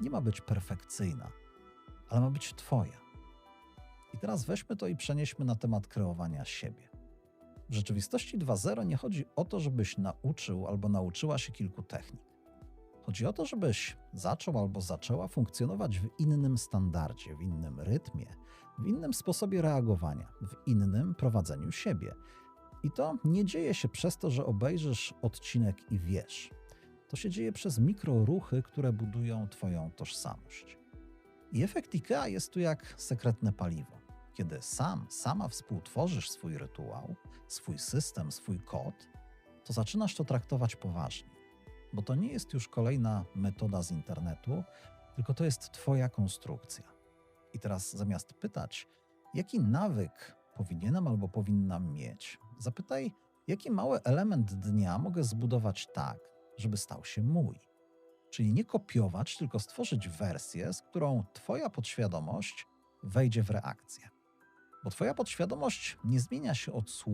Nie ma być perfekcyjna, ale ma być Twoja. I teraz weźmy to i przenieśmy na temat kreowania siebie. W rzeczywistości 2.0 nie chodzi o to, żebyś nauczył albo nauczyła się kilku technik. Chodzi o to, żebyś zaczął albo zaczęła funkcjonować w innym standardzie, w innym rytmie, w innym sposobie reagowania, w innym prowadzeniu siebie. I to nie dzieje się przez to, że obejrzysz odcinek i wiesz. To się dzieje przez mikroruchy, które budują Twoją tożsamość. I efekt IKEA jest tu jak sekretne paliwo. Kiedy sam, sama współtworzysz swój rytuał, swój system, swój kod, to zaczynasz to traktować poważnie. Bo to nie jest już kolejna metoda z internetu, tylko to jest Twoja konstrukcja. I teraz zamiast pytać, jaki nawyk powinienem albo powinnam mieć, zapytaj, jaki mały element dnia mogę zbudować tak, żeby stał się mój. Czyli nie kopiować, tylko stworzyć wersję, z którą Twoja podświadomość wejdzie w reakcję. Bo Twoja podświadomość nie zmienia się od słów.